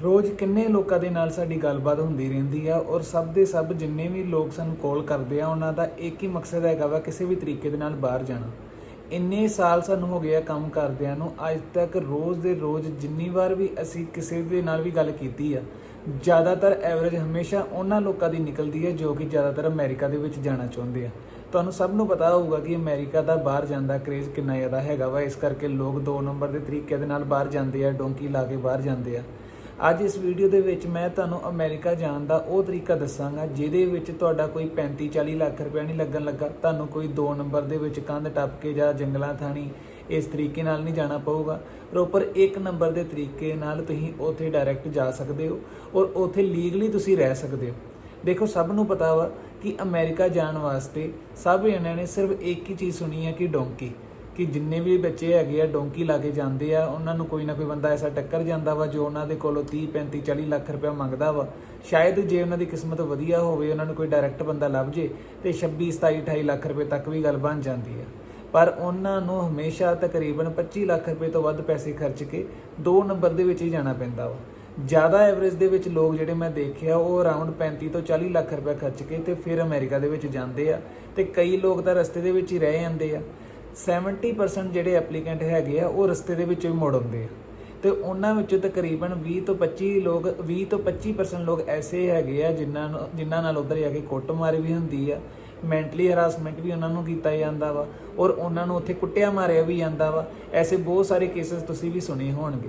ਰੋਜ਼ ਕਿੰਨੇ ਲੋਕਾਂ ਦੇ ਨਾਲ ਸਾਡੀ ਗੱਲਬਾਤ ਹੁੰਦੀ ਰਹਿੰਦੀ ਆ ਔਰ ਸਭ ਦੇ ਸਭ ਜਿੰਨੇ ਵੀ ਲੋਕ ਸਾਨੂੰ ਕਾਲ ਕਰਦੇ ਆ, ਉਹਨਾਂ ਦਾ ਇੱਕ ਹੀ ਮਕਸਦ ਹੈਗਾ ਵਾ ਕਿਸੇ ਵੀ ਤਰੀਕੇ ਦੇ ਨਾਲ ਬਾਹਰ ਜਾਣਾ। ਇੰਨੇ ਸਾਲ ਸਾਨੂੰ ਹੋ ਗਏ ਆ ਕੰਮ ਕਰਦਿਆਂ ਨੂੰ, ਅੱਜ ਤੱਕ ਰੋਜ਼ ਦੇ ਰੋਜ਼ ਜਿੰਨੀ ਵਾਰ ਵੀ ਅਸੀਂ ਕਿਸੇ ਦੇ ਨਾਲ ਵੀ ਗੱਲ ਕੀਤੀ ਆ, ਜ਼ਿਆਦਾਤਰ ਐਵਰੇਜ ਹਮੇਸ਼ਾ ਉਹਨਾਂ ਲੋਕਾਂ ਦੀ ਨਿਕਲਦੀ ਹੈ ਜੋ ਕਿ ਜ਼ਿਆਦਾਤਰ ਅਮਰੀਕਾ ਦੇ ਵਿੱਚ ਜਾਣਾ ਚਾਹੁੰਦੇ ਆ। ਤੁਹਾਨੂੰ ਸਭ ਨੂੰ ਪਤਾ ਹੋਊਗਾ ਕਿ ਅਮਰੀਕਾ ਦਾ ਬਾਹਰ ਜਾਣ ਦਾ ਕਰੇਜ਼ ਕਿੰਨਾ ਜ਼ਿਆਦਾ ਹੈਗਾ ਵਾ, ਇਸ ਕਰਕੇ ਲੋਕ ਦੋ ਨੰਬਰ ਦੇ ਤਰੀਕੇ ਦੇ ਨਾਲ ਬਾਹਰ ਜਾਂਦੇ ਆ, ਡੋਂਕੀ ਲਾ ਕੇ ਬਾਹਰ ਜਾਂਦੇ ਆ। ਅੱਜ ਇਸ ਵੀਡੀਓ ਦੇ ਵਿੱਚ ਮੈਂ ਤੁਹਾਨੂੰ ਅਮਰੀਕਾ ਜਾਣ ਦਾ ਉਹ ਤਰੀਕਾ ਦੱਸਾਂਗਾ, ਜਿਹਦੇ ਵਿੱਚ ਤੁਹਾਡਾ ਕੋਈ 35 40 ਲੱਖ ਰੁਪਇਆ ਨਹੀਂ ਲੱਗਣ ਲੱਗਾ। ਤੁਹਾਨੂੰ ਕੋਈ 2 ਨੰਬਰ ਦੇ ਵਿੱਚ ਕੰਧ ਟੱਪ ਕੇ ਜਾਂ ਜੰਗਲਾਂ ਥਾਣੀ ਇਸ ਤਰੀਕੇ ਨਾਲ ਨਹੀਂ ਜਾਣਾ ਪਊਗਾ। ਪ੍ਰੋਪਰ ਇੱਕ ਨੰਬਰ ਦੇ ਤਰੀਕੇ ਨਾਲ ਤੁਸੀਂ ਉੱਥੇ ਡਾਇਰੈਕਟ ਜਾ ਸਕਦੇ ਹੋ ਔਰ ਉੱਥੇ ਲੀਗਲੀ ਤੁਸੀਂ ਰਹਿ ਸਕਦੇ ਹੋ। ਦੇਖੋ, ਸਭ ਨੂੰ ਪਤਾ ਵਾ ਕਿ ਅਮਰੀਕਾ ਜਾਣ ਵਾਸਤੇ ਸਭ ਜਣਿਆਂ ਨੇ ਸਿਰਫ ਇੱਕ ਹੀ ਚੀਜ਼ ਸੁਣੀ ਹੈ ਕਿ ਡੋਂਕੀ। ਕਿ ਜਿੰਨੇ ਵੀ ਬੱਚੇ ਹੈਗੇ ਆ, ਡੋਂਕੀ ਲਾ ਕੇ ਜਾਂਦੇ ਆ, ਉਹਨਾਂ ਨੂੰ ਕੋਈ ਨਾ ਕੋਈ ਬੰਦਾ ਐਸਾ ਟੱਕਰ ਜਾਂਦਾ ਵਾ ਜੋ ਉਹਨਾਂ ਦੇ ਕੋਲੋਂ 30 35 40 ਲੱਖ ਰੁਪਇਆ ਮੰਗਦਾ ਵਾ। ਸ਼ਾਇਦ ਜੇ ਉਹਨਾਂ ਦੀ ਕਿਸਮਤ ਵਧੀਆ ਹੋਵੇ, ਉਹਨਾਂ ਨੂੰ ਕੋਈ ਡਾਇਰੈਕਟ ਬੰਦਾ ਲੱਭ ਜੇ ਤੇ 26 27 28 ਲੱਖ ਰੁਪਏ ਤੱਕ ਵੀ ਗੱਲ ਬਣ ਜਾਂਦੀ ਆ। ਪਰ ਉਹਨਾਂ ਨੂੰ ਹਮੇਸ਼ਾ ਤਕਰੀਬਨ 25 ਲੱਖ ਰੁਪਏ ਤੋਂ ਵੱਧ ਪੈਸੇ ਖਰਚ ਕੇ ਦੋ ਨੰਬਰ ਦੇ ਵਿੱਚ ਹੀ ਜਾਣਾ ਪੈਂਦਾ ਵਾ। ਜ਼ਿਆਦਾ ਐਵਰੇਜ ਦੇ ਵਿੱਚ ਲੋਕ ਜਿਹੜੇ ਮੈਂ ਦੇਖਿਆ, ਉਹ ਅਰਾਊਂਡ 35 ਤੋਂ 40 ਲੱਖ ਰੁਪਏ ਖਰਚ ਕੇ ਤੇ ਫਿਰ ਅਮਰੀਕਾ ਦੇ ਵਿੱਚ ਜਾਂਦੇ ਆ ਤੇ ਕਈ ਲੋਕ ਤਾਂ ਰਸਤੇ ਦੇ ਵਿੱਚ ਹੀ ਰਹਿ ਜਾਂਦੇ ਆ। 70% ਜਿਹੜੇ ਐਪਲੀਕੈਂਟ ਹੈਗੇ ਆ, ਉਹ ਰਸਤੇ ਦੇ ਵਿੱਚ ਵੀ ਮੁੜ ਆਉਂਦੇ ਆ। ਤੇ ਉਹਨਾਂ ਵਿੱਚੋਂ ਤਕਰੀਬਨ 20 ਤੋਂ 25 ਲੋਕ 20 ਤੋਂ 25% ਲੋਕ ਐਸੇ ਹੈਗੇ ਆ, ਜਿਨ੍ਹਾਂ ਨੂੰ, ਜਿਨ੍ਹਾਂ ਨਾਲ ਉਧਰ ਜਾ ਕੇ ਕੁੱਟਮਾਰ ਵੀ ਹੁੰਦੀ ਆ ਮੈਂਟਲੀ ਹਰਾਸਮੈਂਟ ਵੀ ਉਹਨਾਂ ਨੂੰ ਕੀਤਾ ਜਾਂਦਾ ਵਾ, ਔਰ ਉਹਨਾਂ ਨੂੰ ਉੱਥੇ ਕੁੱਟਿਆ ਮਾਰਿਆ ਵੀ ਜਾਂਦਾ ਵਾ। ਐਸੇ ਬਹੁਤ ਸਾਰੇ ਕੇਸਸ ਤੁਸੀਂ ਵੀ ਸੁਣੇ ਹੋਣਗੇ।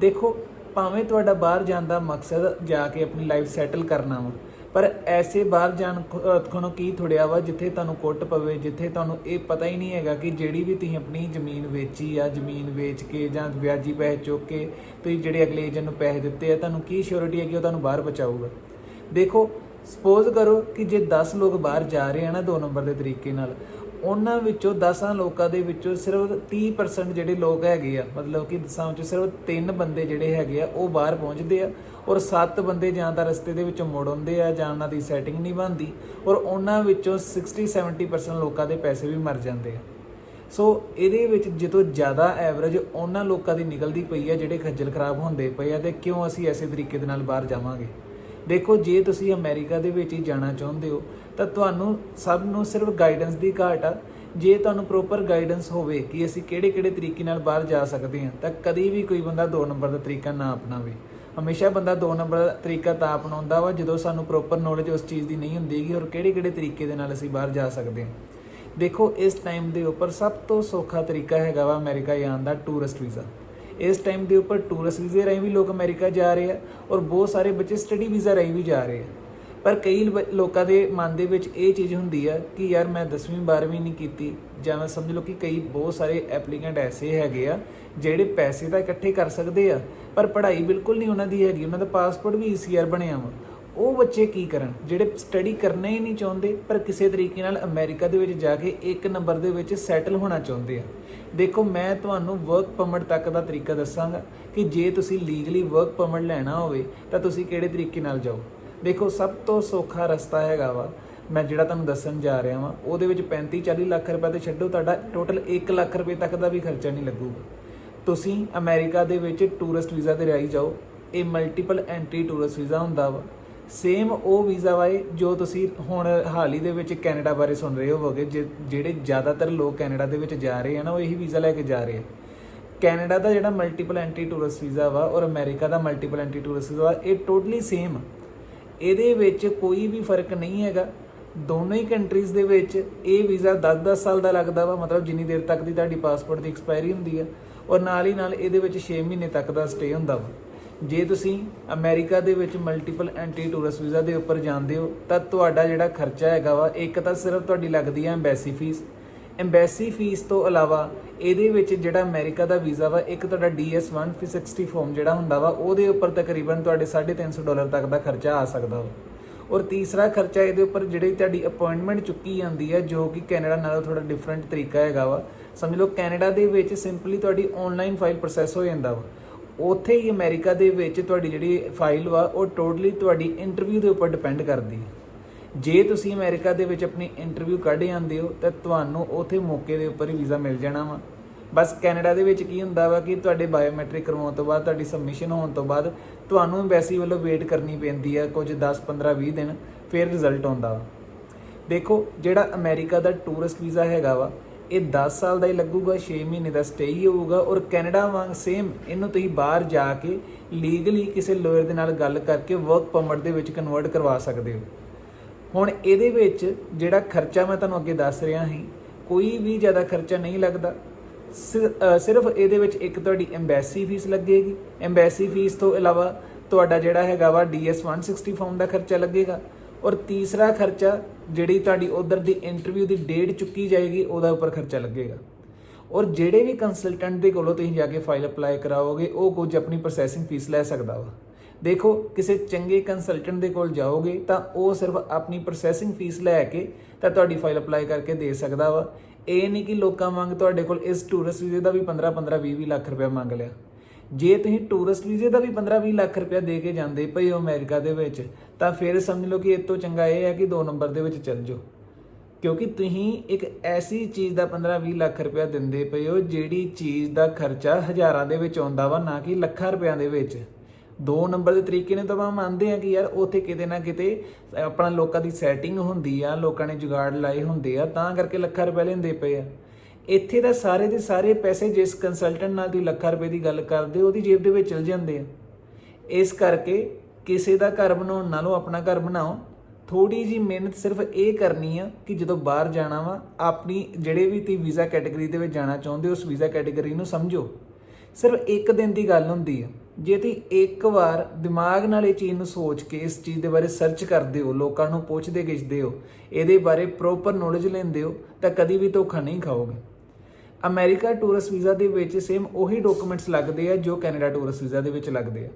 ਦੇਖੋ, ਭਾਵੇਂ ਤੁਹਾਡਾ ਬਾਹਰ ਜਾਣ ਦਾ ਮਕਸਦ ਜਾ ਕੇ ਆਪਣੀ ਲਾਈਫ ਸੈਟਲ ਕਰਨਾ ਵਾ ਪਰ ਐਸੇ ਬਾਹਰ ਜਾਣ ਤੁਹਾਨੂੰ ਕੀ ਥੋੜਿਆ ਵਾ? ਜਿੱਥੇ ਤੁਹਾਨੂੰ ਕੁੱਟ ਪਵੇ, ਜਿੱਥੇ ਤੁਹਾਨੂੰ ਇਹ ਪਤਾ ਹੀ ਨਹੀਂ ਹੈਗਾ ਕਿ ਜਿਹੜੀ ਵੀ ਤੁਸੀਂ ਆਪਣੀ ਜ਼ਮੀਨ ਵੇਚੀ ਆ, ਜ਼ਮੀਨ ਵੇਚ ਕੇ ਜਾਂ ਵਿਆਜੀ ਪੈਸੇ ਚੁੱਕ ਕੇ ਤੁਸੀਂ ਜਿਹੜੇ ਅਗਲੇ ਏਜੰਟ ਨੂੰ ਪੈਸੇ ਦਿੱਤੇ ਆ, ਤੁਹਾਨੂੰ ਕੀ ਸ਼ੋਰਿਟੀ ਹੈ ਕਿ ਉਹ ਤੁਹਾਨੂੰ ਬਾਹਰ ਬਚਾਊਗਾ? ਦੇਖੋ ਸਪੋਜ਼ ਕਰੋ ਕਿ ਜੇ 10 ਲੋਕ ਬਾਹਰ ਜਾ ਰਹੇ ਆ ਨਾ ਦੋ ਨੰਬਰ ਦੇ ਤਰੀਕੇ ਨਾਲ ਉਹਨਾਂ ਵਿੱਚੋਂ 10 ਲੋਕਾਂ ਦੇ ਵਿੱਚੋਂ ਸਿਰਫ 30% ਜਿਹੜੇ ਲੋਕ ਹੈਗੇ ਆ, ਮਤਲਬ ਕਿ ਦਸਾਂ ਵਿੱਚੋਂ ਸਿਰਫ 3 ਬੰਦੇ ਜਿਹੜੇ ਹੈਗੇ ਆ, ਉਹ ਬਾਹਰ ਪਹੁੰਚਦੇ ਆ ਔਰ 7 ਬੰਦੇ ਜਾਂ ਤਾਂ ਰਸਤੇ ਦੇ ਵਿੱਚੋਂ ਮੁੜ ਆਉਂਦੇ ਆ ਜਾਂ ਉਹਨਾਂ ਦੀ ਸੈਟਿੰਗ ਨਹੀਂ ਬਣਦੀ ਔਰ ਉਹਨਾਂ ਵਿੱਚੋਂ 60 70% ਲੋਕਾਂ ਦੇ ਪੈਸੇ ਵੀ ਮਰ ਜਾਂਦੇ ਆ। ਸੋ ਇਹਦੇ ਵਿੱਚ ਜਦੋਂ ਜ਼ਿਆਦਾ ਐਵਰੇਜ ਉਹਨਾਂ ਲੋਕਾਂ ਦੀ ਨਿਕਲਦੀ ਪਈ ਆ ਜਿਹੜੇ ਖੱਜਲ ਖਰਾਬ ਹੁੰਦੇ ਪਏ ਆ ਤੇ ਕਿਉਂ ਅਸੀਂ ਐਸੇ ਤਰੀਕੇ ਦੇ ਨਾਲ ਬਾਹਰ ਜਾਵਾਂਗੇ? ਦੇਖੋ, ਜੇ ਤੁਸੀਂ ਅਮਰੀਕਾ ਦੇ ਵਿੱਚ ਹੀ ਜਾਣਾ ਚਾਹੁੰਦੇ ਹੋ, ਤਾਂ ਤੁਹਾਨੂੰ ਸਭ ਨੂੰ ਸਿਰਫ ਗਾਈਡੈਂਸ ਦੀ ਘਾਟ ਆ। ਜੇ ਤੁਹਾਨੂੰ ਪ੍ਰੋਪਰ ਗਾਈਡੈਂਸ ਹੋਵੇ ਕਿ ਅਸੀਂ ਕਿਹੜੇ-ਕਿਹੜੇ ਤਰੀਕੇ ਨਾਲ ਬਾਹਰ ਜਾ ਸਕਦੇ ਹਾਂ, ਤਾਂ ਕਦੀ ਵੀ ਕੋਈ ਬੰਦਾ ਦੋ ਨੰਬਰ ਦਾ ਤਰੀਕਾ ਨਾ ਅਪਣਾਵੇ। ਹਮੇਸ਼ਾ ਬੰਦਾ ਦੋ ਨੰਬਰ ਦਾ ਤਰੀਕਾ ਤਾਂ ਅਪਣਾਉਂਦਾ ਵਾ, ਜਦੋਂ ਸਾਨੂੰ ਪ੍ਰੋਪਰ ਨੌਲੇਜ ਉਸ ਚੀਜ਼ ਦੀ ਨਹੀਂ ਹੁੰਦੀ ਕਿ ਔਰ ਕਿਹੜੇ-ਕਿਹੜੇ ਤਰੀਕੇ ਦੇ ਨਾਲ ਅਸੀਂ ਬਾਹਰ ਜਾ ਸਕਦੇ ਹਾਂ। ਦੇਖੋ, ਇਸ ਟਾਈਮ ਦੇ ਉੱਪਰ ਸਭ ਤੋਂ ਸੌਖਾ ਤਰੀਕਾ ਹੈਗਾ ਵਾ ਅਮਰੀਕਾ ਜਾਣ ਦਾ ਟੂਰਿਸਟ ਵੀਜ਼ਾ ਇਸ ਟਾਈਮ ਦੇ ਉੱਪਰ ਟੂਰਿਸਟ ਵੀਜ਼ੇ ਰਾਹੀਂ ਵੀ ਲੋਕ ਅਮਰੀਕਾ ਜਾ ਰਹੇ ਆ ਔਰ ਬਹੁਤ ਸਾਰੇ ਬੱਚੇ ਸਟੱਡੀ ਵੀਜ਼ਾ ਰਾਹੀਂ ਵੀ ਜਾ ਰਹੇ ਆ। ਪਰ ਕਈ ਲ- ਲੋਕਾਂ ਦੇ ਮਨ ਦੇ ਵਿੱਚ ਇਹ ਚੀਜ਼ ਹੁੰਦੀ ਆ ਕਿ ਯਾਰ ਮੈਂ 10ਵੀਂ 12ਵੀਂ ਨਹੀਂ ਕੀਤੀ, ਜਾਂ ਮੈਂ ਸਮਝ ਲਓ ਕਿ ਕਈ ਬਹੁਤ ਸਾਰੇ ਐਪਲੀਕੈਂਟ ਐਸੇ ਹੈਗੇ ਆ ਜਿਹੜੇ ਪੈਸੇ ਤਾਂ ਇਕੱਠੇ ਕਰ ਸਕਦੇ ਆ, ਪਰ ਪੜ੍ਹਾਈ ਬਿਲਕੁਲ ਨਹੀਂ ਉਹਨਾਂ ਦੀ ਹੈਗੀ, ਉਹਨਾਂ ਦਾ ਪਾਸਪੋਰਟ ਵੀ ਈਸੀਆਰ ਬਣਿਆ ਵਾ। ਉਹ ਬੱਚੇ ਕੀ ਕਰਨ? ਜਿਹੜੇ ਸਟੱਡੀ ਕਰਨਾ ਹੀ ਨਹੀਂ ਚਾਹੁੰਦੇ, ਪਰ ਕਿਸੇ ਤਰੀਕੇ ਨਾਲ ਅਮਰੀਕਾ ਦੇ ਵਿੱਚ ਜਾ ਕੇ ਇੱਕ ਨੰਬਰ ਦੇ ਵਿੱਚ ਸੈਟਲ ਹੋਣਾ ਚਾਹੁੰਦੇ ਆ। ਦੇਖੋ, ਮੈਂ ਤੁਹਾਨੂੰ ਵਰਕ ਪਰਮਿਟ ਤੱਕ ਦਾ ਤਰੀਕਾ ਦੱਸਾਂਗਾ ਕਿ ਜੇ ਤੁਸੀਂ ਲੀਗਲੀ ਵਰਕ ਪਰਮਿਟ ਲੈਣਾ ਹੋਵੇ, ਤਾਂ ਤੁਸੀਂ ਕਿਹੜੇ ਤਰੀਕੇ ਨਾਲ ਜਾਓ? ਦੇਖੋ, ਸਭ ਤੋਂ ਸੌਖਾ ਰਸਤਾ ਹੈਗਾ ਵਾ, ਮੈਂ ਜਿਹੜਾ ਤੁਹਾਨੂੰ ਦੱਸਣ ਜਾ ਰਿਹਾ ਵਾਂ, ਉਹਦੇ ਵਿੱਚ 35 40 ਲੱਖ ਰੁਪਏ ਤੇ ਛੱਡੋ, ਤੁਹਾਡਾ ਟੋਟਲ 1 ਲੱਖ ਰੁਪਏ ਤੱਕ ਦਾ ਵੀ ਖਰਚਾ ਨਹੀਂ ਲੱਗੂਗਾ। ਤੁਸੀਂ ਅਮਰੀਕਾ ਦੇ ਵਿੱਚ ਟੂਰਿਸਟ ਵੀਜ਼ਾ ਤੇ ਰਾਈ ਜਾਓ, ਇਹ ਮਲਟੀਪਲ ਐਂਟਰੀ ਟੂਰਿਸਟ ਵੀਜ਼ਾ ਹੁੰਦਾ ਵਾ। ਸੇਮ ਉਹ ਵੀਜ਼ਾ ਵਾਏ ਜੋ ਤੁਸੀਂ ਹੁਣ ਹਾਲ ਹੀ ਦੇ ਵਿੱਚ ਕੈਨੇਡਾ ਬਾਰੇ ਸੁਣ ਰਹੇ ਹੋਵੋਗੇ, ਜਿ- ਜਿਹੜੇ ਜ਼ਿਆਦਾਤਰ ਲੋਕ ਕੈਨੇਡਾ ਦੇ ਵਿੱਚ ਜਾ ਰਹੇ ਆ ਨਾ, ਉਹ ਇਹੀ ਵੀਜ਼ਾ ਲੈ ਕੇ ਜਾ ਰਹੇ ਆ। ਕੈਨੇਡਾ ਦਾ ਜਿਹੜਾ ਮਲਟੀਪਲ ਐਂਟੀ ਟੂਰਿਸਟ ਵੀਜ਼ਾ ਵਾ ਔਰ ਅਮਰੀਕਾ ਦਾ ਮਲਟੀਪਲ ਐਂਟੀ ਟੂਰਿਸਟ ਵੀਜ਼ਾ ਵਾ, ਇਹ ਟੋਟਲੀ ਸੇਮ ਇਹਦੇ ਵਿੱਚ ਕੋਈ ਵੀ ਫ਼ਰਕ ਨਹੀਂ ਹੈਗਾ। ਦੋਨੋਂ ਹੀ ਕੰਟਰੀਜ਼ ਦੇ ਵਿੱਚ ਇਹ ਵੀਜ਼ਾ 10-10 ਸਾਲ ਦਾ ਲੱਗਦਾ ਵਾ, ਮਤਲਬ ਜਿੰਨੀ ਦੇਰ ਤੱਕ ਦੀ ਤੁਹਾਡੀ ਪਾਸਪੋਰਟ ਦੀ ਐਕਸਪਾਇਰੀ ਹੁੰਦੀ ਆ, ਔਰ ਨਾਲ ਹੀ ਨਾਲ ਇਹਦੇ ਵਿੱਚ 6 ਮਹੀਨੇ ਤੱਕ ਦਾ ਸਟੇ ਹੁੰਦਾ ਵਾ। ਜੇ ਤੁਸੀਂ ਅਮਰੀਕਾ ਦੇ ਵਿੱਚ ਮਲਟੀਪਲ ਐਂਟੀ ਟੂਰਿਸਟ ਵੀਜ਼ਾ ਦੇ ਉੱਪਰ ਜਾਂਦੇ ਹੋ, ਤਾਂ ਤੁਹਾਡਾ ਜਿਹੜਾ ਖਰਚਾ ਹੈਗਾ ਵਾ, ਇੱਕ ਤਾਂ ਸਿਰਫ ਤੁਹਾਡੀ ਲੱਗਦੀ ਹੈ ਐਮਬੈਸੀ ਫੀਸ ਐਮਬੈਸੀ ਫੀਸ ਤੋਂ ਇਲਾਵਾ ਇਹਦੇ ਵਿੱਚ ਜਿਹੜਾ ਅਮਰੀਕਾ ਦਾ ਵੀਜ਼ਾ ਵਾ, ਇੱਕ ਤੁਹਾਡਾ DS1 360 ਫਾਰਮ ਜਿਹੜਾ ਹੁੰਦਾ ਵਾ, ਉਹਦੇ ਉੱਪਰ ਤਕਰੀਬਨ ਤੁਹਾਡੇ 350 ਡਾਲਰ ਤੱਕ ਦਾ ਖਰਚਾ ਆ ਸਕਦਾ ਵਾ। ਔਰ ਤੀਸਰਾ ਖਰਚਾ ਇਹਦੇ ਉੱਪਰ ਜਿਹੜੀ ਤੁਹਾਡੀ ਅਪਾਇੰਟਮੈਂਟ ਚੁੱਕੀ ਜਾਂਦੀ ਹੈ ਜੋ ਕਿ ਕੈਨੇਡਾ ਨਾਲੋਂ ਥੋੜਾ ਡਿਫਰੈਂਟ ਤਰੀਕਾ ਹੈਗਾ ਵਾ। ਸਮਝ ਲਓ, ਕੈਨੇਡਾ ਦੇ ਵਿੱਚ ਸਿੰਪਲੀ ਤੁਹਾਡੀ ਆਨਲਾਈਨ ਫਾਈਲ ਪ੍ਰੋਸੈਸ ਹੋ ਜਾਂਦਾ ਵਾ। ਉੱਥੇ ਹੀ ਅਮਰੀਕਾ ਦੇ ਵਿੱਚ ਤੁਹਾਡੀ ਜਿਹੜੀ ਫਾਈਲ ਵਾ, ਉਹ ਟੋਟਲੀ ਤੁਹਾਡੀ ਇੰਟਰਵਿਊ ਦੇ ਉੱਪਰ ਡਿਪੈਂਡ ਕਰਦੀ ਹੈ। ਜੇ ਤੁਸੀਂ ਅਮਰੀਕਾ ਦੇ ਵਿੱਚ ਆਪਣੀ ਇੰਟਰਵਿਊ ਕੱਢ ਜਾਂਦੇ ਹੋ, ਤਾਂ ਤੁਹਾਨੂੰ ਉੱਥੇ ਮੌਕੇ ਦੇ ਉੱਪਰ ਹੀ ਵੀਜ਼ਾ ਮਿਲ ਜਾਣਾ ਵਾ। ਬਸ ਕੈਨੇਡਾ ਦੇ ਵਿੱਚ ਕੀ ਹੁੰਦਾ ਵਾ ਕਿ ਤੁਹਾਡੇ ਬਾਇਓਮੈਟ੍ਰਿਕ ਕਰਵਾਉਣ ਤੋਂ ਬਾਅਦ, ਤੁਹਾਡੀ ਸਬਮਿਸ਼ਨ ਹੋਣ ਤੋਂ ਬਾਅਦ ਤੁਹਾਨੂੰ ਐਮਬੈਸੀ ਵੱਲੋਂ ਵੇਟ ਕਰਨੀ ਪੈਂਦੀ ਆ ਕੁਝ 10 15 20 ਦਿਨ, ਫਿਰ ਰਿਜ਼ਲਟ ਆਉਂਦਾ ਵਾ। ਦੇਖੋ, ਜਿਹੜਾ ਅਮਰੀਕਾ ਦਾ ਟੂਰਿਸਟ ਵੀਜ਼ਾ ਹੈਗਾ ਵਾ ਇਹ 10 ਸਾਲ ਦਾ ਹੀ ਲੱਗੂਗਾ 6 ਮਹੀਨੇ ਦਾ ਸਟੇ ਹੀ ਹੋਊਗਾ ਔਰ ਕੈਨੇਡਾ ਵਾਂਗ ਸੇਮ ਇਹਨੂੰ ਤੁਸੀਂ ਬਾਹਰ ਜਾ ਕੇ ਲੀਗਲੀ ਕਿਸੇ ਲਾਇਰ ਦੇ ਨਾਲ ਗੱਲ ਕਰਕੇ ਵਰਕ ਪਰਮਿਟ ਦੇ ਵਿੱਚ ਕਨਵਰਟ ਕਰਵਾ ਸਕਦੇ ਹੋ। ਹੁਣ ਇਹਦੇ ਵਿੱਚ ਜਿਹੜਾ ਖਰਚਾ ਮੈਂ ਤੁਹਾਨੂੰ ਅੱਗੇ ਦੱਸ ਰਿਹਾ ਸੀ, ਕੋਈ ਵੀ ਜ਼ਿਆਦਾ ਖਰਚਾ ਨਹੀਂ ਲੱਗਦਾ। ਸਿਰ- ਸਿਰਫ ਇਹਦੇ ਵਿੱਚ ਇੱਕ ਤੁਹਾਡੀ ਐਮਬੈਸੀ ਫੀਸ ਲੱਗੇਗੀ। ਐਮਬੈਸੀ ਫੀਸ ਤੋਂ ਇਲਾਵਾ ਤੁਹਾਡਾ ਜਿਹੜਾ ਹੈਗਾ ਵਾ DS 160 ਫਾਰਮ ਦਾ ਖਰਚਾ ਲੱਗੇਗਾ। ਔਰ ਤੀਸਰਾ ਖਰਚਾ ਜਿਹੜੀ ਤੁਹਾਡੀ ਉਧਰ ਦੀ ਇੰਟਰਵਿਊ ਦੀ ਡੇਟ ਚੁੱਕੀ ਜਾਏਗੀ, ਉਹਦਾ ਉੱਪਰ ਖਰਚਾ ਲੱਗੇਗਾ। ਔਰ ਜਿਹੜੇ ਵੀ ਕੰਸਲਟੈਂਟ ਦੇ ਕੋਲੋਂ ਤੁਸੀਂ ਜਾ ਕੇ ਫਾਈਲ ਅਪਲਾਈ ਕਰਾਓਗੇ, ਉਹ ਕੁਝ ਆਪਣੀ ਪ੍ਰੋਸੈਸਿੰਗ ਫੀਸ ਲੈ ਸਕਦਾ ਵਾ। ਦੇਖੋ, ਕਿਸੇ ਚੰਗੇ ਕੰਸਲਟੈਂਟ ਦੇ ਕੋਲ ਜਾਓਗੇ, ਤਾਂ ਉਹ ਸਿਰਫ ਆਪਣੀ ਪ੍ਰੋਸੈਸਿੰਗ ਫੀਸ ਲੈ ਕੇ ਤਾਂ ਤੁਹਾਡੀ ਫਾਈਲ ਅਪਲਾਈ ਕਰਕੇ ਦੇ ਸਕਦਾ ਵਾ। ਇਹ ਨਹੀਂ ਕਿ ਲੋਕਾਂ ਵਾਂਗ ਤੁਹਾਡੇ ਕੋਲ ਇਸ ਟੂਰਿਸਟ ਵੀਜ਼ੇ ਦਾ ਵੀ 15 15 20 20 ਲੱਖ ਰੁਪਏ ਮੰਗ ਲਿਆ। ਜੇ ਤੁਸੀਂ ਟੂਰਿਸਟ ਵੀਜ਼ੇ ਦਾ ਵੀ 15-20 ਲੱਖ ਰੁਪਇਆ ਦੇ ਕੇ ਜਾਂਦੇ ਪਏ ਹੋ ਅਮਰੀਕਾ ਦੇ ਵਿੱਚ, ਤਾਂ ਫਿਰ ਸਮਝ ਲਓ ਕਿ ਇਹ ਤੋਂ ਚੰਗਾ ਇਹ ਹੈ ਕਿ 2 ਨੰਬਰ ਦੇ ਵਿੱਚ ਚੱਲ ਜਾਓ। ਕਿਉਂਕਿ ਤੁਸੀਂ ਇੱਕ ਐਸੀ ਚੀਜ਼ ਦਾ 15-20 ਲੱਖ ਰੁਪਇਆ ਦਿੰਦੇ ਪਏ ਹੋ ਜਿਹੜੀ ਚੀਜ਼ ਦਾ ਖਰਚਾ ਹਜ਼ਾਰਾਂ ਦੇ ਵਿੱਚ ਆਉਂਦਾ ਵਾ, ਨਾ ਕਿ ਲੱਖਾਂ ਰੁਪਇਆਂ ਦੇ ਵਿੱਚ। ਦੋ ਨੰਬਰ ਦੇ ਤਰੀਕੇ ਨੇ ਤਾਂ ਆਪਾਂ ਮੰਨਦੇ ਆ ਕਿ ਯਾਰ ਉੱਥੇ ਕਿਤੇ ਨਾ ਕਿਤੇ ਆਪਣਾ ਲੋਕਾਂ ਦੀ ਸੈਟਿੰਗ ਹੁੰਦੀ ਆ, ਲੋਕਾਂ ਨੇ ਜੁਗਾੜ ਲਾਏ ਹੁੰਦੇ ਆ, ਤਾਂ ਕਰਕੇ ਲੱਖਾਂ ਰੁਪਏ ਲੈਂਦੇ ਪਏ ਆ। ਇੱਥੇ ਤਾਂ ਸਾਰੇ ਦੇ ਸਾਰੇ ਪੈਸੇ ਜਿਸ ਕੰਸਲਟੈਂਟ ਨਾਲ ਤੁਸੀਂ ਲੱਖਾਂ ਰੁਪਏ ਦੀ ਗੱਲ ਕਰਦੇ ਹੋ, ਉਹਦੀ ਜੇਬ ਦੇ ਵਿੱਚ ਚਲ ਜਾਂਦੇ ਆ। ਇਸ ਕਰਕੇ ਕਿਸੇ ਦਾ ਘਰ ਬਣਾਉਣ ਨਾਲੋਂ ਆਪਣਾ ਘਰ ਬਣਾਓ। ਥੋੜੀ ਜੀ ਮਿਹਨਤ ਸਿਰਫ ਇਹ ਕਰਨੀ ਆ ਕਿ ਜਦੋਂ ਬਾਹਰ ਜਾਣਾ ਵਾ, ਆਪਣੀ ਜਿਹੜੇ ਵੀ ਤੁਸੀਂ ਵੀਜ਼ਾ ਕੈਟਾਗਰੀ ਦੇ ਵਿੱਚ ਜਾਣਾ ਚਾਹੁੰਦੇ ਹੋ, ਉਸ ਵੀਜ਼ਾ ਕੈਟਾਗਰੀ ਨੂੰ ਸਮਝੋ। ਸਿਰਫ ਇੱਕ ਦਿਨ ਦੀ ਗੱਲ ਹੁੰਦੀ ਆ। ਜੇ ਤੁਸੀਂ ਇੱਕ ਵਾਰ ਦਿਮਾਗ ਨਾਲ ਇਹ ਚੀਜ਼ ਨੂੰ ਸੋਚ ਕੇ ਇਸ ਚੀਜ਼ ਦੇ ਬਾਰੇ ਸਰਚ ਕਰਦੇ ਹੋ, ਲੋਕਾਂ ਨੂੰ ਪੁੱਛਦੇ ਗਿੱਛਦੇ ਹੋ, ਇਹਦੇ ਬਾਰੇ ਪ੍ਰੋਪਰ ਨੌਲੇਜ ਲੈਂਦੇ ਹੋ, ਤਾਂ ਕਦੀ ਵੀ ਧੋਖਾ ਨਹੀਂ ਖਾਓਗੇ। ਅਮਰੀਕਾ ਟੂਰਿਸਟ ਵੀਜ਼ਾ ਦੇ ਵਿੱਚ ਸੇਮ ਉਹੀ ਡਾਕੂਮੈਂਟਸ ਲੱਗਦੇ ਆ ਜੋ ਕੈਨੇਡਾ ਟੂਰਿਸਟ ਵੀਜ਼ਾ ਦੇ ਵਿੱਚ ਲੱਗਦੇ ਆ।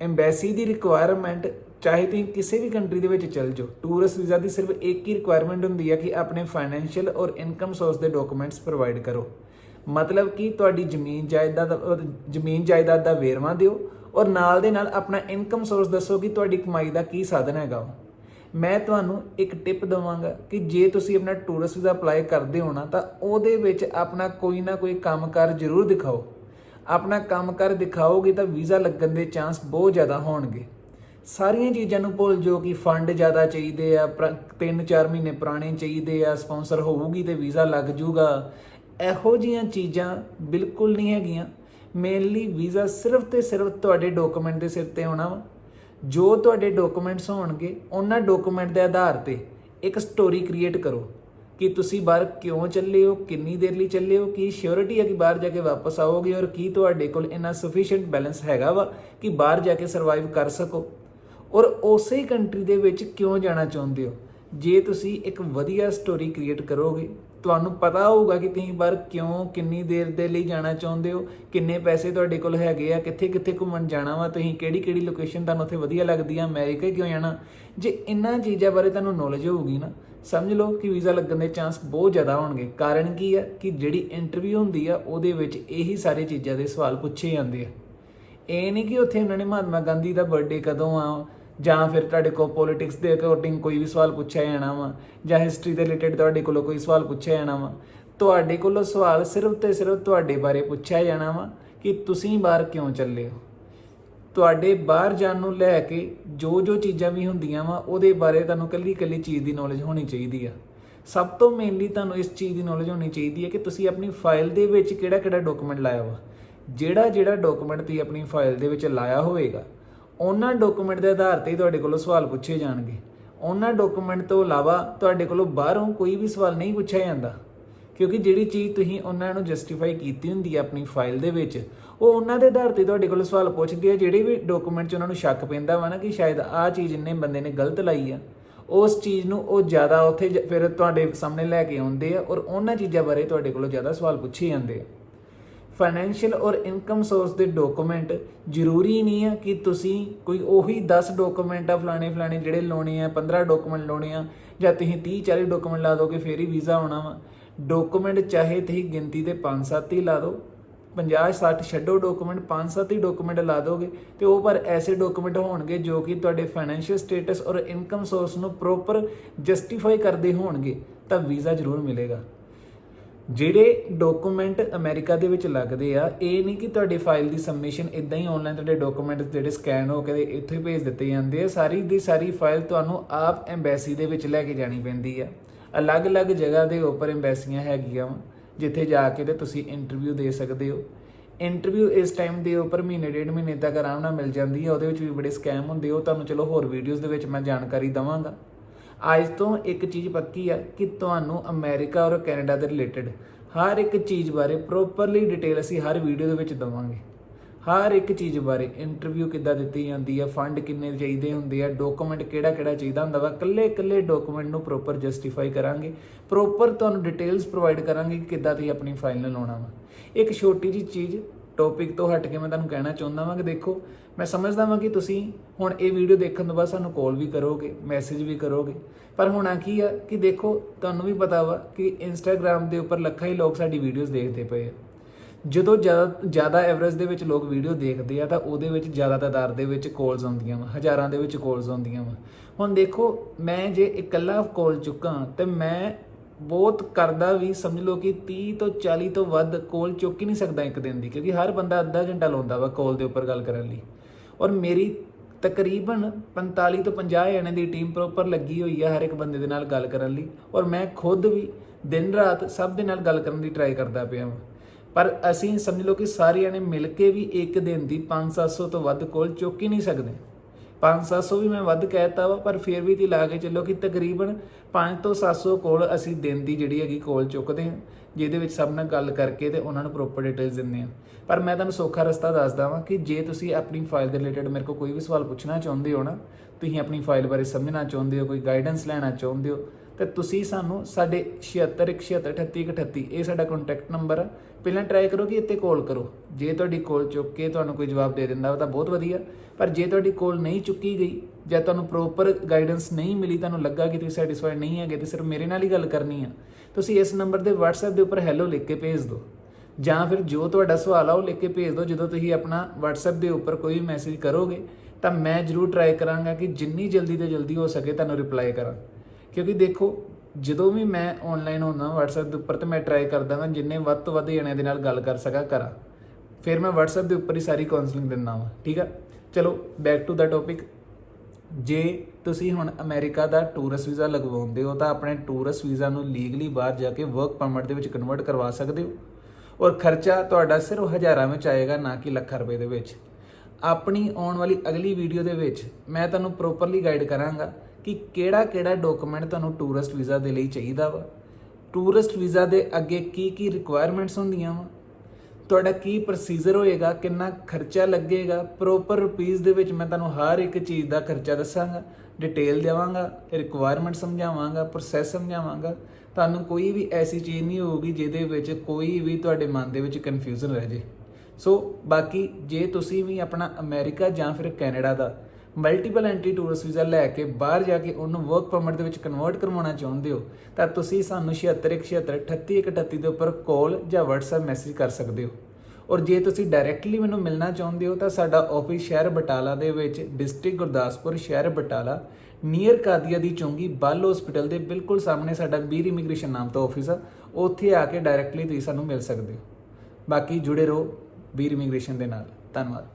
ਐਮਬੈਸੀ ਦੀ ਰਿਕੁਆਇਰਮੈਂਟ ਚਾਹੇ ਤੁਸੀਂ ਕਿਸੇ ਵੀ ਕੰਟਰੀ ਦੇ ਵਿੱਚ ਚਲ ਜਾਓ ਟੂਰਿਸਟ ਵੀਜ਼ਾ ਦੀ ਸਿਰਫ ਇੱਕ ਹੀ ਰਿਕੁਆਇਰਮੈਂਟ ਹੁੰਦੀ ਹੈ ਕਿ ਆਪਣੇ ਫਾਈਨੈਂਸ਼ੀਅਲ ਔਰ ਇਨਕਮ ਸੋਰਸ ਦੇ ਡਾਕੂਮੈਂਟਸ ਪ੍ਰੋਵਾਈਡ ਕਰੋ। ਮਤਲਬ ਕਿ ਤੁਹਾਡੀ ਜ਼ਮੀਨ ਜਾਇਦਾਦ ਜ਼ਮੀਨ ਜਾਇਦਾਦ ਦਾ ਵੇਰਵਾ ਦਿਓ ਔਰ ਨਾਲ ਦੇ ਨਾਲ ਆਪਣਾ ਇਨਕਮ ਸੋਰਸ ਦੱਸੋ ਕਿ ਤੁਹਾਡੀ ਕਮਾਈ ਦਾ ਕੀ ਸਾਧਨ ਹੈਗਾ ਵਾ। ਮੈਂ ਤੁਹਾਨੂੰ ਇੱਕ ਟਿਪ ਦਵਾਂਗਾ ਕਿ ਜੇ ਤੁਸੀਂ ਆਪਣਾ ਟੂਰਿਸਟ ਵੀਜ਼ਾ ਅਪਲਾਈ ਕਰਦੇ ਹੋ ਨਾ, ਤਾਂ ਉਹਦੇ ਵਿੱਚ ਆਪਣਾ ਕੋਈ ਨਾ ਕੋਈ ਕੰਮਕਾਰ ਜ਼ਰੂਰ ਦਿਖਾਓ। ਆਪਣਾ ਕੰਮਕਾਰ ਦਿਖਾਓਗੇ ਤਾਂ ਵੀਜ਼ਾ ਲੱਗਣ ਦੇ ਚਾਂਸ ਬਹੁਤ ਜ਼ਿਆਦਾ ਹੋਣਗੇ। ਸਾਰੀਆਂ ਚੀਜ਼ਾਂ ਨੂੰ ਭੁੱਲ ਜੋ ਕਿ ਫੰਡ ਜ਼ਿਆਦਾ ਚਾਹੀਦੇ ਆ 3-4 ਮਹੀਨੇ ਪੁਰਾਣੇ ਚਾਹੀਦੇ ਆ ਸਪਾਂਸਰ ਹੋਊਗੀ ਤੇ ਵੀਜ਼ਾ ਲੱਗ ਜੂਗਾ ਇਹੋ ਜੀਆਂ ਚੀਜ਼ਾਂ ਬਿਲਕੁਲ ਨਹੀਂ ਹੈਗੀਆਂ। ਮੇਨਲੀ ਵੀਜ਼ਾ ਸਿਰਫ ਤੇ ਸਿਰਫ ਤੁਹਾਡੇ ਡਾਕੂਮੈਂਟ ਦੇ ਸਿਰ ਤੇ ਹੋਣਾ ਵਾ। ਜੋ ਤੁਹਾਡੇ ਡਾਕੂਮੈਂਟਸ ਹੋਣਗੇ, ਉਹਨਾਂ ਡਾਕੂਮੈਂਟ ਦੇ ਆਧਾਰ ਤੇ ਇੱਕ ਸਟੋਰੀ ਕ੍ਰੀਏਟ ਕਰੋ ਕਿ ਤੁਸੀਂ ਬਾਹਰ ਕਿਉਂ ਚੱਲੇ ਹੋ, ਕਿੰਨੀ ਦੇਰ ਲਈ ਚੱਲੇ ਹੋ, ਕੀ ਸ਼ੋਰਿਟੀ ਹੈ ਕਿ ਬਾਹਰ ਜਾ ਕੇ ਵਾਪਸ ਆਓਗੇ ਔਰ ਕੀ ਤੁਹਾਡੇ ਕੋਲ ਇੰਨਾ ਸਫੀਸ਼ੀਐਂਟ ਬੈਲੈਂਸ ਹੈਗਾ ਵਾ ਕਿ ਬਾਹਰ ਜਾ ਕੇ ਸਰਵਾਈਵ ਕਰ ਸਕੋ। ਔਰ ਉਸੇ ਕੰਟਰੀ ਦੇ ਵਿੱਚ ਕਿਉਂ ਜਾਣਾ ਚਾਹੁੰਦੇ ਹੋ? ਜੇ ਤੁਸੀਂ ਇੱਕ ਵਧੀਆ ਸਟੋਰੀ ਕ੍ਰੀਏਟ ਕਰੋਗੇ ਤੁਹਾਨੂੰ ਪਤਾ ਹੋਊਗਾ ਕਿ ਤੁਸੀਂ ਬਾਹਰ ਕਿਉਂ ਕਿੰਨੀ ਦੇਰ ਦੇ ਲਈ ਜਾਣਾ ਚਾਹੁੰਦੇ ਹੋ, ਕਿੰਨੇ ਪੈਸੇ ਤੁਹਾਡੇ ਕੋਲ ਹੈਗੇ ਆ, ਕਿੱਥੇ ਕਿੱਥੇ ਘੁੰਮਣ ਜਾਣਾ ਵਾ, ਤੁਸੀਂ ਕਿਹੜੀ ਕਿਹੜੀ ਲੋਕੇਸ਼ਨ ਤੁਹਾਨੂੰ ਉੱਥੇ ਵਧੀਆ ਲੱਗਦੀ ਆ, ਅਮਰੀਕਾ ਕਿਉਂ ਜਾਣਾ? ਜੇ ਇਹਨਾਂ ਚੀਜ਼ਾਂ ਬਾਰੇ ਤੁਹਾਨੂੰ ਨੌਲੇਜ ਹੋਊਗੀ ਨਾ, ਸਮਝ ਲਓ ਕਿ ਵੀਜ਼ਾ ਲੱਗਣ ਦੇ ਚਾਂਸ ਬਹੁਤ ਜ਼ਿਆਦਾ ਹੋਣਗੇ। ਕਾਰਨ ਕੀ ਆ ਕਿ ਜਿਹੜੀ ਇੰਟਰਵਿਊ ਹੁੰਦੀ ਆ, ਉਹਦੇ ਵਿੱਚ ਇਹੀ ਸਾਰੇ ਚੀਜ਼ਾਂ ਦੇ ਸਵਾਲ ਪੁੱਛੇ ਜਾਂਦੇ ਆ। ਇਹ ਨਹੀਂ ਕਿ ਉੱਥੇ ਉਹਨਾਂ ਨੇ ਮਹਾਤਮਾ ਗਾਂਧੀ ਦਾ ਬਰਥਡੇ ਕਦੋਂ ਆ ਜਾਂ ਫਿਰ ਤੁਹਾਡੇ ਕੋਲ ਪੋਲਿਟਿਕਸ ਦੇ ਅਕੋਰਡਿੰਗ ਕੋਈ ਵੀ ਸਵਾਲ ਪੁੱਛਿਆ ਜਾਣਾ ਵਾ, ਜਾਂ ਹਿਸਟਰੀ ਦੇ ਰਿਲੇਟਡ ਤੁਹਾਡੇ ਕੋਲੋਂ ਕੋਈ ਸਵਾਲ ਪੁੱਛਿਆ ਜਾਣਾ ਵਾ, ਤੁਹਾਡੇ ਕੋਲੋਂ ਸਵਾਲ ਸਿਰਫ ਤੇ ਸਿਰਫ ਤੁਹਾਡੇ ਬਾਰੇ ਪੁੱਛਿਆ ਜਾਣਾ ਵਾ ਕਿ ਤੁਸੀਂ ਬਾਹਰ ਕਿਉਂ ਚੱਲੇ ਹੋ? ਤੁਹਾਡੇ ਬਾਹਰ ਜਾਣ ਨੂੰ ਲੈ ਕੇ ਜੋ ਜੋ ਚੀਜ਼ਾਂ ਵੀ ਹੁੰਦੀਆਂ ਵਾ, ਉਹਦੇ ਬਾਰੇ ਤੁਹਾਨੂੰ ਕੱਲੀ ਕੱਲੀ ਚੀਜ਼ ਦੀ ਨੌਲੇਜ ਹੋਣੀ ਚਾਹੀਦੀ ਆ। ਸਭ ਤੋਂ ਮੇਨਲੀ ਤੁਹਾਨੂੰ ਇਸ ਚੀਜ਼ ਦੀ ਨੌਲੇਜ ਹੋਣੀ ਚਾਹੀਦੀ ਹੈ ਕਿ ਤੁਸੀਂ ਆਪਣੀ ਫਾਈਲ ਦੇ ਵਿੱਚ ਕਿਹੜਾ ਕਿਹੜਾ ਡਾਕੂਮੈਂਟ ਲਾਇਆ ਵਾ। ਜਿਹੜਾ ਜਿਹੜਾ ਡਾਕੂਮੈਂਟ ਤੁਸੀਂ ਆਪਣੀ ਫਾਈਲ ਦੇ ਵਿੱਚ ਲਾਇਆ ਹੋਵੇਗਾ ਉਹਨਾਂ ਡਾਕੂਮੈਂਟ ਦੇ ਆਧਾਰ ਤੇ ਹੀ ਤੁਹਾਡੇ ਕੋਲੋਂ ਸਵਾਲ ਪੁੱਛੇ ਜਾਣਗੇ। ਉਹਨਾਂ ਡਾਕੂਮੈਂਟ ਤੋਂ ਇਲਾਵਾ ਤੁਹਾਡੇ ਕੋਲੋਂ ਬਾਹਰੋਂ ਕੋਈ ਵੀ ਸਵਾਲ ਨਹੀਂ ਪੁੱਛਿਆ ਜਾਂਦਾ। ਕਿਉਂਕਿ ਜਿਹੜੀ ਚੀਜ਼ ਤੁਸੀਂ ਉਹਨਾਂ ਨੂੰ ਜਸਟੀਫਾਈ ਕੀਤੀ ਹੁੰਦੀ ਹੈ ਆਪਣੀ ਫਾਈਲ ਦੇ ਵਿੱਚ, ਉਹ ਉਹਨਾਂ ਦੇ ਆਧਾਰ ਤੇ ਤੁਹਾਡੇ ਕੋਲ ਸਵਾਲ ਪੁੱਛਦੇ ਆ ਜਿਹੜੇ ਵੀ ਡਾਕੂਮੈਂਟ 'ਚ ਉਹਨਾਂ ਨੂੰ ਸ਼ੱਕ ਪੈਂਦਾ ਵਾ ਨਾ ਕਿ ਸ਼ਾਇਦ ਆਹ ਚੀਜ਼ ਇੰਨੇ ਬੰਦੇ ਨੇ ਗਲਤ ਲਾਈ ਆ, ਉਸ ਚੀਜ਼ ਨੂੰ ਉਹ ਜ਼ਿਆਦਾ ਉੱਥੇ ਜ- ਫਿਰ ਤੁਹਾਡੇ ਸਾਹਮਣੇ ਲੈ ਕੇ ਆਉਂਦੇ ਆ ਔਰ ਉਹਨਾਂ ਚੀਜ਼ਾਂ ਬਾਰੇ ਤੁਹਾਡੇ ਕੋਲੋਂ ਜ਼ਿਆਦਾ ਸਵਾਲ ਪੁੱਛੇ ਜਾਂਦੇ ਆ। ਫਾਈਨੈਂਸ਼ੀਅਲ ਔਰ ਇਨਕਮ ਸੋਰਸ ਦੇ ਡਾਕੂਮੈਂਟ ਜ਼ਰੂਰੀ ਨਹੀਂ ਆ ਕਿ ਤੁਸੀਂ ਕੋਈ ਉਹੀ 10 ਡਾਕੂਮੈਂਟ ਆ ਫਲਾਣੇ ਫਲਾਣੇ ਜਿਹੜੇ ਲਾਉਣੇ ਆ 15 ਡਾਕੂਮੈਂਟ ਲਾਉਣੇ ਆ, ਜਾਂ ਤੁਸੀਂ 30 40 ਡਾਕੂਮੈਂਟ ਲਾ ਦੋਗੇ, ਫੇਰ ਹੀ ਵੀਜ਼ਾ ਆਉਣਾ ਵਾ। ਡਾਕੂਮੈਂਟ ਚਾਹੇ ਤੁਸੀਂ ਗਿਣਤੀ ਦੇ 5-7 ਹੀ ਲਾ ਦਿਓ 50-60 ਛੱਡੋ ਡਾਕੂਮੈਂਟ 5-7 ਹੀ ਡਾਕੂਮੈਂਟ ਲਾ ਦੋਗੇ ਤੇ ਉਹ ਪਰ ਐਸੇ ਡਾਕੂਮੈਂਟ ਹੋਣਗੇ ਜੋ ਕਿ ਤੁਹਾਡੇ ਫਾਈਨੈਂਸ਼ੀਅਲ ਸਟੇਟਸ ਔਰ ਇਨਕਮ ਸੋਰਸ ਨੂੰ ਪ੍ਰੋਪਰ ਜਸਟੀਫਾਈ ਕਰਦੇ ਹੋਣਗੇ, ਤਾਂ ਵੀਜ਼ਾ ਜ਼ਰੂਰ ਮਿਲੇਗਾ। ਜਿਹੜੇ ਡਾਕੂਮੈਂਟ ਅਮਰੀਕਾ ਦੇ ਵਿੱਚ ਲੱਗਦੇ ਆ, ਇਹ ਨਹੀਂ ਕਿ ਤੁਹਾਡੀ ਫਾਈਲ ਦੀ ਸਬਮਿਸ਼ਨ ਇਦਾਂ ਹੀ ਆਨਲਾਈਨ ਤੁਹਾਡੇ ਡਾਕੂਮੈਂਟ ਜਿਹੜੇ ਸਕੈਨ ਹੋ ਕੇ ਤੇ ਇੱਥੇ ਹੀ ਭੇਜ ਦਿੱਤੇ ਜਾਂਦੇ ਆ, ਸਾਰੀ ਦੀ ਸਾਰੀ ਫਾਈਲ ਤੁਹਾਨੂੰ ਆਪ ਐਮਬੈਸੀ ਦੇ ਵਿੱਚ ਲੈ ਕੇ ਜਾਣੀ ਪੈਂਦੀ ਆ। ਅਲੱਗ-ਅਲੱਗ ਜਗ੍ਹਾ ਦੇ ਉੱਪਰ ਐਮਬੈਸੀਆਂ ਹੈਗੀਆਂ ਵਾ, ਜਿੱਥੇ ਜਾ ਕੇ ਤੇ ਤੁਸੀਂ ਇੰਟਰਵਿਊ ਦੇ ਸਕਦੇ ਹੋ। ਇੰਟਰਵਿਊ ਇਸ ਟਾਈਮ ਦੇ ਉੱਪਰ ਮਹੀਨੇ, ਡੇਢ ਮਹੀਨੇ ਤੱਕ ਆਰਾਮ ਨਾਲ ਮਿਲ ਜਾਂਦੀ ਹੈ ਉਹਦੇ ਵਿੱਚ ਵੀ ਬੜੇ ਸਕੈਮ ਹੁੰਦੇ ਉਹ ਤੁਹਾਨੂੰ ਚਲੋ ਹੋਰ ਵੀਡੀਓਜ਼ ਦੇ ਵਿੱਚ ਮੈਂ ਜਾਣਕਾਰੀ ਦਵਾਂਗਾ। ਅੱਜ ਤੋਂ ਇੱਕ ਚੀਜ਼ ਪੱਕੀ ਆ ਕਿ ਤੁਹਾਨੂੰ ਅਮਰੀਕਾ ਔਰ ਕੈਨੇਡਾ ਦੇ ਰਿਲੇਟਡ ਹਰ ਇੱਕ ਚੀਜ਼ ਬਾਰੇ ਪ੍ਰੋਪਰਲੀ ਡਿਟੇਲ ਅਸੀਂ ਹਰ ਵੀਡੀਓ ਦੇ ਵਿੱਚ ਦਵਾਂਗੇ। ਹਰ ਇੱਕ ਚੀਜ਼ ਬਾਰੇ ਇੰਟਰਵਿਊ ਕਿੱਦਾਂ ਦਿੱਤੀ ਜਾਂਦੀ ਆ, ਫੰਡ ਕਿੰਨੇ ਚਾਹੀਦੇ ਹੁੰਦੇ ਆ, ਡਾਕੂਮੈਂਟ ਕਿਹੜਾ ਕਿਹੜਾ ਚਾਹੀਦਾ ਹੁੰਦਾ ਵਾ ਕੱਲੇ ਕੱਲੇ ਡਾਕੂਮੈਂਟ ਨੂੰ ਪ੍ਰੋਪਰ ਜਸਟੀਫਾਈ ਕਰਾਂਗੇ, ਪ੍ਰੋਪਰ ਤੁਹਾਨੂੰ ਡਿਟੇਲਸ ਪ੍ਰੋਵਾਈਡ ਕਰਾਂਗੇ ਕਿ ਕਿੱਦਾਂ ਤੁਸੀਂ ਆਪਣੀ ਫਾਈਲ ਨੂੰ ਲਾਉਣਾ ਵਾ। ਇੱਕ ਛੋਟੀ ਜੀ ਚੀਜ਼ ਟੌਪਿਕ ਤੋਂ ਹਟ ਕੇ ਮੈਂ ਤੁਹਾਨੂੰ ਕਹਿਣਾ ਚਾਹੁੰਦਾ ਵਾਂ ਕਿ ਦੇਖੋ, ਮੈਂ ਸਮਝਦਾ ਵਾਂ ਕਿ ਤੁਸੀਂ ਹੁਣ ਇਹ ਵੀਡੀਓ ਦੇਖਣ ਤੋਂ ਬਾਅਦ ਸਾਨੂੰ ਕਾਲ ਵੀ ਕਰੋਗੇ ਮੈਸੇਜ ਵੀ ਕਰੋਗੇ, ਪਰ ਹੋਣਾ ਕੀ ਆ ਕਿ ਦੇਖੋ, ਤੁਹਾਨੂੰ ਵੀ ਪਤਾ ਵਾ ਕਿ ਇੰਸਟਾਗ੍ਰam ਦੇ ਉੱਪਰ ਲੱਖਾਂ ਹੀ ਲੋਕ ਸਾਡੀ ਵੀਡੀਓਜ਼ ਦੇਖਦੇ ਪਏ ਆ। ਜਦੋਂ ਜ਼ਿਆਦਾ ਜ਼ਿਆਦਾ ਐਵਰੇਜ ਦੇ ਵਿੱਚ ਲੋਕ ਵੀਡੀਓ ਦੇਖਦੇ ਆ, ਤਾਂ ਉਹਦੇ ਵਿੱਚ ਜ਼ਿਆਦਾ ਤਾਦਾਦ ਦੇ ਵਿੱਚ ਕਾਲਸ ਆਉਂਦੀਆਂ ਵਾ, ਹਜ਼ਾਰਾਂ ਦੇ ਵਿੱਚ ਕਾਲਸ ਆਉਂਦੀਆਂ ਵਾ। ਹੁਣ ਦੇਖੋ, ਮੈਂ ਜੇ ਇਕੱਲਾ ਕਾਲ ਚੁੱਕਾਂ, ਤੇ ਮੈਂ ਬਹੁਤ ਕਰਦਾ ਵੀ ਸਮਝ ਲਓ ਕਿ 30 ਤੋਂ 40 ਤੋਂ ਵੱਧ ਕੋਲ ਚੁੱਕ ਹੀ ਨਹੀਂ ਸਕਦਾ ਇੱਕ ਦਿਨ ਦੀ, ਕਿਉਂਕਿ ਹਰ ਬੰਦਾ ਅੱਧਾ ਘੰਟਾ ਲਾਉਂਦਾ ਵਾ ਕੋਲ ਦੇ ਉੱਪਰ ਗੱਲ ਕਰਨ ਲਈ। ਔਰ ਮੇਰੀ ਤਕਰੀਬਨ 45 ਤੋਂ 50 ਜਣੇ ਦੀ ਟੀਮ ਪ੍ਰੋਪਰ ਲੱਗੀ ਹੋਈ ਆ ਹਰ ਇੱਕ ਬੰਦੇ ਦੇ ਨਾਲ ਗੱਲ ਕਰਨ ਲਈ। ਔਰ ਮੈਂ ਖੁਦ ਵੀ ਦਿਨ ਰਾਤ ਸਭ ਦੇ ਨਾਲ ਗੱਲ ਕਰਨ ਦੀ ਟਰਾਈ ਕਰਦਾ ਪਿਆ ਹਾਂ ਪਰ ਅਸੀਂ ਸਮਝ ਲਓ ਕਿ ਸਾਰੇ ਜਣੇ ਮਿਲ ਕੇ ਵੀ ਇੱਕ ਦਿਨ ਦੀ 5-700 ਤੋਂ ਵੱਧ ਕੋਲ ਚੁੱਕ ਹੀ ਨਹੀਂ ਸਕਦੇ। 5-700 ਵੀ ਮੈਂ ਵੱਧ ਕਹਿਤਾ ਵਾ, ਪਰ ਫਿਰ ਵੀ ਤੇ ਲਾ ਕੇ ਚੱਲੋ ਕਿ ਤਕਰੀਬਨ 5 ਤੋਂ 700 ਕੋਲ ਅਸੀਂ ਦਿਨ ਦੀ ਜਿਹੜੀ ਹੈਗੀ ਕੋਲ ਚੁੱਕਦੇ ਹਾਂ, ਜਿਹਦੇ ਵਿੱਚ ਸਭ ਨਾਲ ਗੱਲ ਕਰਕੇ ਤੇ ਉਹਨਾਂ ਨੂੰ ਪ੍ਰੋਪਰ ਡਿਟੇਲਸ ਦਿੰਦੇ ਹਾਂ। ਪਰ ਮੈਂ ਤੁਹਾਨੂੰ ਸੌਖਾ ਰਸਤਾ ਦੱਸਦਾ ਵਾਂ ਕਿ ਜੇ ਤੁਸੀਂ ਆਪਣੀ ਫਾਈਲ ਦੇ ਰਿਲੇਟਡ ਮੇਰੇ ਕੋਲ ਕੋਈ ਵੀ ਸਵਾਲ ਪੁੱਛਣਾ ਚਾਹੁੰਦੇ ਹੋ ਨਾ, ਤੁਸੀਂ ਆਪਣੀ ਫਾਈਲ ਬਾਰੇ ਸਮਝਣਾ ਚਾਹੁੰਦੇ ਹੋ, ਕੋਈ ਗਾਈਡੈਂਸ ਲੈਣਾ ਚਾਹੁੰਦੇ ਹੋ ਤੇ ਤੁਸੀਂ ਸਾਨੂੰ ਸਾਡੇ 76163838 ਇਹ ਸਾਡਾ ਕੰਟੈਕਟ ਨੰਬਰ ਆ। ਪਹਿਲਾਂ ਟਰਾਈ ਕਰੋ ਕਿ ਇੱਥੇ ਕਾਲ ਕਰੋ। ਜੇ ਤੁਹਾਡੀ ਕਾਲ ਚੁੱਕ ਕੇ ਤੁਹਾਨੂੰ ਕੋਈ ਜਵਾਬ ਦੇ ਦਿੰਦਾ ਵਾ ਤਾਂ ਬਹੁਤ ਵਧੀਆ। ਪਰ ਜੇ ਤੁਹਾਡੀ ਕਾਲ ਨਹੀਂ ਚੁੱਕੀ ਗਈ ਜਾਂ ਤੁਹਾਨੂੰ ਪ੍ਰੋਪਰ ਗਾਈਡੈਂਸ ਨਹੀਂ ਮਿਲੀ, ਤੁਹਾਨੂੰ ਲੱਗਾ ਕਿ ਤੁਸੀਂ ਸੈਟੀਸਫਾਈਡ ਨਹੀਂ ਹੈਗੇ, ਤੇ ਸਿਰਫ ਮੇਰੇ ਨਾਲ ਹੀ ਗੱਲ ਕਰਨੀ ਆ, ਤੁਸੀਂ ਇਸ ਨੰਬਰ ਦੇ WhatsApp ਦੇ ਉੱਪਰ ਹੈਲੋ ਲਿਖ ਕੇ ਭੇਜ ਦਿਓ। ਜਾਂ ਫਿਰ ਜੋ ਤੁਹਾਡਾ ਸਵਾਲ ਆ, ਉਹ ਲਿਖ ਕੇ ਭੇਜ ਦਿਓ। ਜਦੋਂ ਤੁਸੀਂ ਆਪਣਾ WhatsApp ਦੇ ਉੱਪਰ ਕੋਈ ਮੈਸੇਜ ਕਰੋਗੇ, ਤਾਂ ਮੈਂ ਜਰੂਰ ਟਰਾਈ ਕਰਾਂਗਾ ਕਿ ਜਿੰਨੀ ਜਲਦੀ ਤੋਂ ਜਲਦੀ ਹੋ ਸਕੇ ਤੁਹਾਨੂੰ ਰਿਪਲਾਈ ਕਰਾਂ। ਕਿਉਂਕਿ ਦੇਖੋ, ਜਦੋਂ ਵੀ ਮੈਂ ਆਨਲਾਈਨ ਹੁੰਦਾ WhatsApp ਦੇ ਉੱਪਰ ਤੇ ਮੈਂ ਟਰਾਈ ਕਰਦਾ ਹਾਂ ਜਿੰਨੇ ਵੱਧ ਤੋਂ ਵੱਧ ਜਣਿਆਂ ਦੇ ਨਾਲ ਗੱਲ ਕਰ ਸਕਾਂ ਕਰਾਂ। ਫਿਰ ਮੈਂ WhatsApp ਦੇ ਉੱਪਰ ਹੀ ਸਾਰੀ ਕਾਉਂਸਲਿੰਗ ਦਿੰਦਾ ਹਾਂ ਠੀਕ ਆ? ਚਲੋ ਬੈਕ ਟੂ ਦਾ ਟੌਪਿਕ ਜੇ ਤੁਸੀਂ ਹੁਣ ਅਮਰੀਕਾ ਦਾ ਟੂਰਿਸਟ ਵੀਜ਼ਾ ਲਗਵਾਉਂਦੇ ਹੋ, ਤਾਂ ਆਪਣੇ ਟੂਰਿਸਟ ਵੀਜ਼ਾ ਨੂੰ ਲੀਗਲੀ ਬਾਹਰ ਜਾ ਕੇ ਵਰਕ ਪਰਮਿਟ ਦੇ ਵਿੱਚ ਕਨਵਰਟ ਕਰਵਾ ਸਕਦੇ ਹੋ। ਔਰ ਖਰਚਾ ਤੁਹਾਡਾ ਸਿਰਫ ਹਜ਼ਾਰਾਂ ਵਿੱਚ ਆਏਗਾ, ਨਾ ਕਿ ਲੱਖਾਂ ਰੁਪਏ ਦੇ ਵਿੱਚ। ਆਪਣੀ ਆਉਣ ਵਾਲੀ ਅਗਲੀ ਵੀਡੀਓ ਦੇ ਵਿੱਚ ਮੈਂ ਤੁਹਾਨੂੰ ਪ੍ਰੋਪਰਲੀ ਗਾਈਡ ਕਰਾਂਗਾ। ਕਿ ਕਿਹੜਾ ਕਿਹੜਾ ਡਾਕੂਮੈਂਟ ਤੁਹਾਨੂੰ ਟੂਰਿਸਟ ਵੀਜ਼ਾ ਦੇ ਲਈ ਚਾਹੀਦਾ ਵਾ? ਟੂਰਿਸਟ ਵੀਜ਼ਾ ਦੇ ਅੱਗੇ ਕੀ ਕੀ ਰਿਕੁਆਇਰਮੈਂਟਸ ਹੁੰਦੀਆਂ ਵਾ? ਤੁਹਾਡਾ ਕੀ ਪ੍ਰੋਸੀਜਰ ਹੋਏਗਾ? ਕਿੰਨਾ ਖਰਚਾ ਲੱਗੇਗਾ? ਪ੍ਰੋਪਰ ਰੁਪੀਸ ਦੇ ਵਿੱਚ ਮੈਂ ਤੁਹਾਨੂੰ ਹਰ ਇੱਕ ਚੀਜ਼ ਦਾ ਖਰਚਾ ਦੱਸਾਂਗਾ ਡਿਟੇਲ ਦੇਵਾਂਗਾ ਰਿਕੁਆਇਰਮੈਂਟ ਸਮਝਾਵਾਂਗਾ ਪ੍ਰੋਸੈਸ ਸਮਝਾਵਾਂਗਾ। ਤੁਹਾਨੂੰ ਕੋਈ ਵੀ ਐਸੀ ਚੀਜ਼ ਨਹੀਂ ਹੋਊਗੀ ਜਿਹਦੇ ਵਿੱਚ ਕੋਈ ਵੀ ਤੁਹਾਡੇ ਮਨ ਦੇ ਵਿੱਚ ਕਨਫਿਊਜ਼ਨ ਰਹਿ ਜੇ। ਸੋ ਬਾਕੀ ਜੇ ਤੁਸੀਂ ਵੀ ਆਪਣਾ ਅਮਰੀਕਾ ਜਾਂ ਫਿਰ ਕੈਨੇਡਾ ਦਾ ਮਲਟੀਪਲ ਐਂਟਰੀ ਟੂਰਿਸਟ ਵੀਜ਼ਾ ਲੈ ਕੇ ਬਾਹਰ ਜਾ ਕੇ ਉਹਨੂੰ ਵਰਕ ਪਰਮਿਟ ਦੇ ਵਿੱਚ ਕਨਵਰਟ ਕਰਵਾਉਣਾ ਚਾਹੁੰਦੇ ਹੋ, ਤਾਂ ਤੁਸੀਂ ਸਾਨੂੰ 7616388138 ਦੇ ਉੱਪਰ ਕਾਲ ਜਾਂ WhatsApp ਮੈਸੇਜ ਕਰ ਸਕਦੇ ਹੋ। ਔਰ ਜੇ ਤੁਸੀਂ ਡਾਇਰੈਕਟਲੀ ਮੈਨੂੰ ਮਿਲਣਾ ਚਾਹੁੰਦੇ ਹੋ, ਤਾਂ ਸਾਡਾ ਆਫਿਸ ਸ਼ਹਿਰ ਬਟਾਲਾ ਦੇ ਵਿੱਚ ਡਿਸਟ੍ਰਿਕਟ ਗੁਰਦਾਸਪੁਰ, ਸ਼ਹਿਰ ਬਟਾਲਾ ਨੀਅਰ ਕਾਦੀਆ ਦੀ ਚੌਂਗੀ ਬੱਲ ਹਸਪੀਟਲ ਦੇ ਬਿਲਕੁਲ ਸਾਹਮਣੇ ਸਾਡਾ ਬੀਰ ਇਮੀਗ੍ਰੇਸ਼ਨ ਨਾਮ ਤੋਂ ਆਫਿਸ ਆ, ਉੱਥੇ ਆ ਕੇ ਡਾਇਰੈਕਟਲੀ ਤੁਸੀਂ ਸਾਨੂੰ ਮਿਲ ਸਕਦੇ ਹੋ। ਬਾਕੀ ਜੁੜੇ ਰਹੋ ਬੀਰ ਇਮੀਗ੍ਰੇਸ਼ਨ ਦੇ ਨਾਲ। ਧੰਨਵਾਦ।